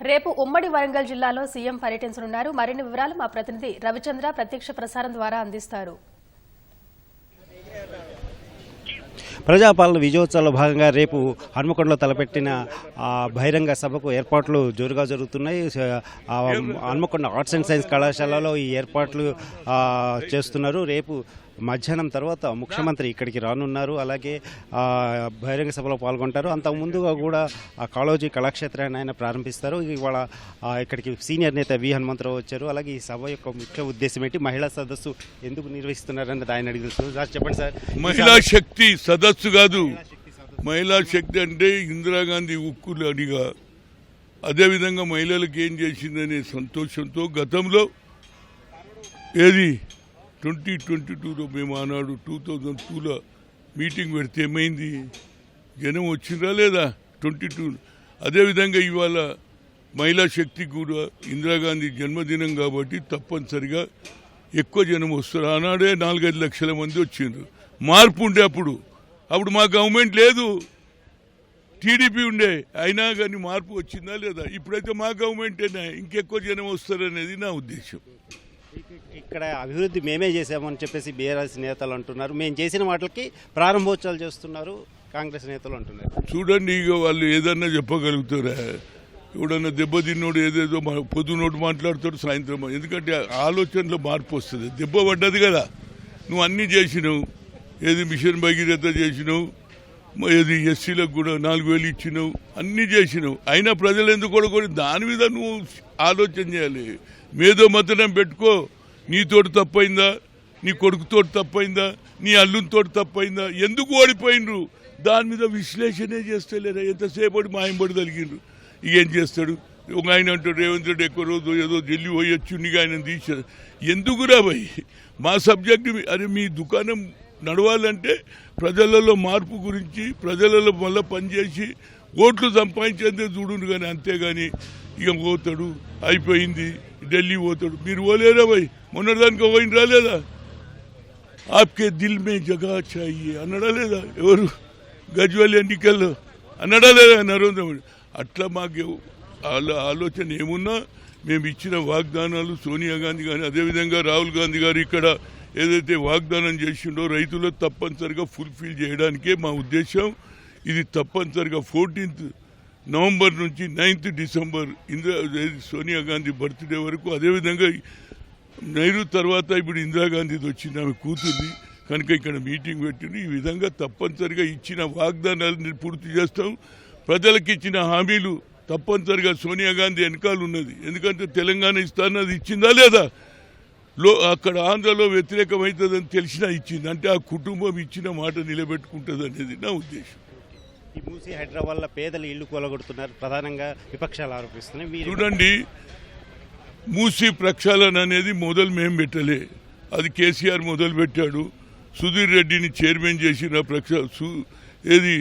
రేపు ఉమ్మడి వరంగల్ జిల్లాలో సీఎం పర్యటించనున్నారు. మరిన్ని వివరాలు మా ప్రతినిధి రవిచంద్ర ప్రత్యక్ష ప్రసారం ద్వారా అందిస్తారు. ప్రజాపాలన విజయోత్సవంలో భాగంగా రేపు హన్మకొండలో తలపెట్టిన ఆ, బహిరంగ సభకు ఏర్పాట్లు జోరుగా జరుగుతున్నాయి. హన్మకొండ ఆర్ట్స్ అండ్ సైన్స్ కళాశాలలో ఈ ఏర్పాట్లు చేస్తున్నారు. రేపు మధ్యాహ్నం తర్వాత ముఖ్యమంత్రి ఇక్కడికి రానున్నారు. అలాగే బహిరంగ సభలో పాల్గొంటారు. అంతకు ముందుగా కూడా ఆ కాళోజీ కళాక్షేత్రాన్ని ఆయన ప్రారంభిస్తారు. ఇవాళ ఇక్కడికి సీనియర్ నేత వి హనుమంతరావు వచ్చారు. అలాగే ఈ సభ యొక్క ముఖ్య ఉద్దేశం ఏంటి? మహిళా సదస్సు ఎందుకు నిర్వహిస్తున్నారన్నది ఆయన అడిగి సార్ చెప్పండి సార్. మహిళా శక్తి సదస్సు కాదు. మహిళా శక్తి అంటే ఇందిరాగాంధీ ఉక్కులు అడిగా. అదేవిధంగా మహిళలకు ఏం చేసిందనే సంతోషంతో గతంలో ఏది? ట్వంటీ ట్వంటీ టూలో మేము ఆనాడు టూ థౌజండ్ టూలో మీటింగ్ పెడితే ఏమైంది? జనం వచ్చిందా లేదా? ట్వంటీ టూ అదేవిధంగా ఇవాళ మహిళా శక్తి కూడా ఇందిరాగాంధీ జన్మదినం కాబట్టి తప్పనిసరిగా ఎక్కువ జనం వస్తారు. ఆనాడే నాలుగైదు లక్షల మంది వచ్చిండ్రు. మార్పు ఉండే అప్పుడు. అప్పుడు మా గవర్నమెంట్ లేదు. టీడీపీ ఉండే. అయినా కానీ మార్పు వచ్చిందా లేదా? ఇప్పుడైతే మా గవర్నమెంటేనే? ఇంకెక్కువ జనం వస్తారనేది నా ఉద్దేశం. ఇక్కడ అభివృద్ధి మేమే చేసామని చెప్పేసి బీఆర్ఎస్ నేతలు అంటున్నారు. మేము చేసిన వాటికి ప్రారంభోత్సవాలు చేస్తున్నారు కాంగ్రెస్ నేతలు అంటున్నారు. చూడండి ఇక వాళ్ళు ఏదన్నా చెప్పగలుగుతారా? ఎవడన్నా దెబ్బతిన్నోడు ఏదేదో పొద్దునోడు మాట్లాడతాడు సాయంత్రం ఎందుకంటే ఆలోచనలో మార్పు వస్తుంది. దెబ్బ పడ్డది కదా. నువ్వు అన్నీ చేసినావు. ఏది మిషన్ భగీరథ చేసినావు ఏది ఎస్సీలకు కూడా నాలుగు వేలు ఇచ్చినావు అన్నీ చేసినావు. అయినా ప్రజలు ఎందుకు కూడా దాని మీద నువ్వు ఆలోచన చేయాలి. మేధో మతనం పెట్టుకో. నీతోటి తప్పైందా? నీ కొడుకుతోటి తప్పైందా? నీ అల్లునితోటి తప్పైందా? ఎందుకు ఓడిపోయినరు దాని మీద విశ్లేషణే చేస్తలేరా? ఎంతసేపటి మాయంబడి తలిగిండ్రు? ఇక ఏం చేస్తాడు? ఒక ఆయన అంటాడు రేవంత్ రెడ్డి ఎక్కువ రోజు ఏదో ఢిల్లీ పోయొచ్చు నీకు ఆయన తీసాడు ఎందుకురా భయ్? మా సబ్జెక్ట్ అరే మీ దుకాణం నడవాలంటే ప్రజలలో మార్పు గురించి ప్రజలలో మళ్ళీ పనిచేసి ఓట్లు సంపాదించేందుకు చూడును కానీ అంతేగాని ఇక పోతాడు. అయిపోయింది. ఢిల్లీ పోతాడు మీరు పోలేరా భయ్ మొన్నటిదానికి పోయిన రాలేదా ఆప్కే దిల్ మే జగా చాయి అన్నడా లేదా ఎవరు గజ్వల్ ఎన్నికల్లో అన్నడా లేదా నరేంద్ర మోడీ అట్లా మాకు ఆలో ఆలోచన ఏమున్నా మేము ఇచ్చిన వాగ్దానాలు సోనియా గాంధీ కానీ అదేవిధంగా రాహుల్ గాంధీ గారు ఇక్కడ ఏదైతే వాగ్దానం చేసిండో రైతులు తప్పనిసరిగా ఫుల్ఫిల్ చేయడానికే మా ఉద్దేశం ఇది తప్పనిసరిగా ఫోర్టీన్త్ నవంబర్ నుంచి ninth December Indira Sonia Gandhi birthday వరకు అదేవిధంగా నెహ్రూ తర్వాత ఇప్పుడు ఇందిరాగాంధీది వచ్చింది ఆమె కూతుంది కనుక ఇక్కడ మీటింగ్ పెట్టింది ఈ విధంగా తప్పనిసరిగా ఇచ్చిన వాగ్దానాలను పూర్తి చేస్తాం. ప్రజలకు ఇచ్చిన హామీలు తప్పనిసరిగా సోనియా గాంధీ వెనకాల ఉన్నది. ఎందుకంటే తెలంగాణ ఇస్తానది ఇచ్చిందా లేదా? లో అక్కడ ఆంధ్రలో వ్యతిరేకమవుతుందని తెలిసినా ఇచ్చింది. అంటే ఆ కుటుంబం ఇచ్చిన మాట నిలబెట్టుకుంటుంది అనేది నా ఉద్దేశం. ఈ మూసి హైదరాబాద్ పేదలు ఇల్లు కూలగొడుతున్నారు. ప్రధానంగా విపక్షాలు ఆరోపిస్తున్నాయి. చూడండి మూసి ప్రక్షాళన అనేది మొదలు మేము పెట్టలే. అది కేసీఆర్ మొదలు పెట్టాడు. సుధీర్ రెడ్డిని చైర్మన్ చేసిన ప్రక్షా ఏది?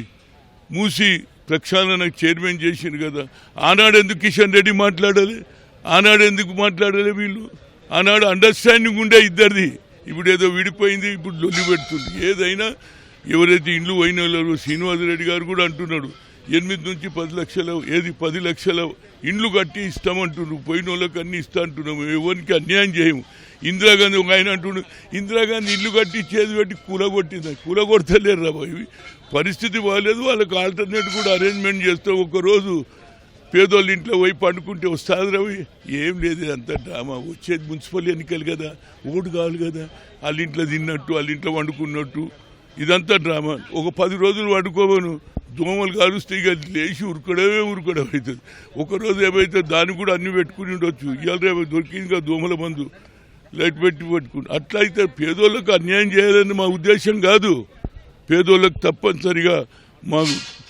మూసి ప్రక్షాళన చైర్మన్ చేసిండు కదా. ఆనాడు ఎందుకు కిషన్ రెడ్డి మాట్లాడాలి? ఆనాడు ఎందుకు మాట్లాడాలి వీళ్ళు? ఆనాడు అండర్స్టాండింగ్ ఉండే ఇద్దరిది. ఇప్పుడు ఏదో విడిపోయింది ఇప్పుడు లొల్లి పెడుతుంది. ఏదైనా ఎవరైతే ఇండ్లు పోయిన వాళ్ళు శ్రీనివాసరెడ్డి గారు కూడా అంటున్నాడు. ఎనిమిది నుంచి పది లక్షల ఏది పది లక్షల ఇండ్లు కట్టి ఇస్తామంటున్నాడు పోయిన వాళ్ళకి అన్ని ఇస్తా అంటున్నాము. ఎవరికి అన్యాయం చేయము. ఇందిరాగాంధీ ఒక ఆయన అంటుండ్రు ఇందిరాగాంధీ ఇల్లు కట్టి చేతి పెట్టి కూలగొట్టింది కూలగొడతలేరు రా బాబు. పరిస్థితి బాగాలేదు. వాళ్ళకి ఆల్టర్నేట్ కూడా అరేంజ్మెంట్ చేస్తే ఒకరోజు పేదోళ్ళ ఇంట్లో పోయి పండుకుంటే వస్తుంది రవి ఏం లేదు అంత డ్రామా. వచ్చేది మున్సిపల్ ఎన్నికలు కదా ఓటు కావాలి కదా. వాళ్ళ ఇంట్లో తిన్నట్టు వాళ్ళ ఇంట్లో వండుకున్నట్టు. ఇదంతా డ్రామా. ఒక పది రోజులు వండుకోవను దోమలు కాలుస్తే ఇక లేచి ఉరకడమే ఉరకడం అవుతుంది. ఒకరోజు ఏమైతే దాన్ని కూడా అన్ని పెట్టుకుని ఉండొచ్చు. ఇవాళ రేపు దొరికింది కదా దోమల మందు. లైట్ పెట్టి పెట్టుకుని. అట్లా అయితే పేదోళ్ళకు అన్యాయం చేయాలని మా ఉద్దేశం కాదు. పేదోళ్ళకు తప్పనిసరిగా మా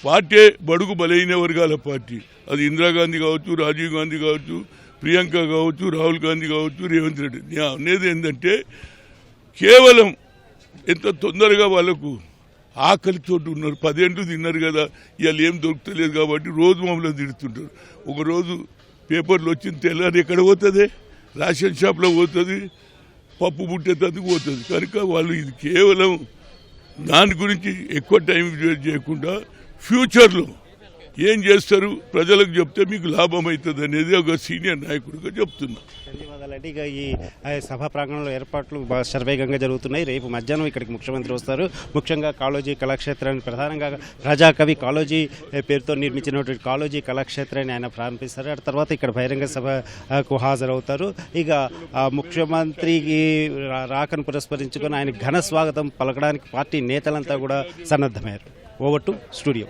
పార్టీ బడుగు బలైన వర్గాల పార్టీ. అది ఇందిరాగాంధీ కావచ్చు రాజీవ్ గాంధీ కావచ్చు ప్రియాంక కావచ్చు రాహుల్ గాంధీ కావచ్చు రేవంత్ రెడ్డి. నేను అనేది ఏంటంటే కేవలం ఎంత తొందరగా వాళ్ళకు ఆకలి చోటు ఉన్నారు. పదేండ్లు తిన్నారు కదా ఇవాళ ఏం దొరుకుతలేదు కాబట్టి రోజు మమ్మల్ని తిడుతుంటారు. ఒకరోజు పేపర్లు వచ్చిన తెల్లారి ఎక్కడ పోతుంది? రేషన్ షాప్లో పోతుంది పప్పు పుట్టేటందుకు పోతుంది. కనుక వాళ్ళు ఇది కేవలం దాని గురించి ఎక్కువ టైం చేయకుండా ఫ్యూచర్లో ఏం చేస్తారు? ప్రజలకు చెప్తే మీకు లాభం అవుతుంది అనేది ఒక సీనియర్ నాయకుడిగా చెప్తున్నా. ధన్యవాదాలండి. ఇక ఈ ఆ, సభా ప్రాంగణంలో ఏర్పాట్లు సర్వేగంగా శరవేగంగా జరుగుతున్నాయి. రేపు మధ్యాహ్నం ఇక్కడికి ముఖ్యమంత్రి వస్తారు. ముఖ్యంగా కాళోజీ కళాక్షేత్రాన్ని ప్రధానంగా ప్రజాకవి కాళోజీ పేరుతో నిర్మించినటువంటి కాళోజీ కళాక్షేత్రాన్ని ఆయన ప్రారంభిస్తారు. ఆ తర్వాత ఇక్కడ బహిరంగ సభకు హాజరవుతారు. ఇక ముఖ్యమంత్రికి రాకను పురస్కరించుకొని ఆయన ఘన స్వాగతం పలకడానికి పార్టీ నేతలంతా కూడా సన్నద్ధమయ్యారు. Over to studio.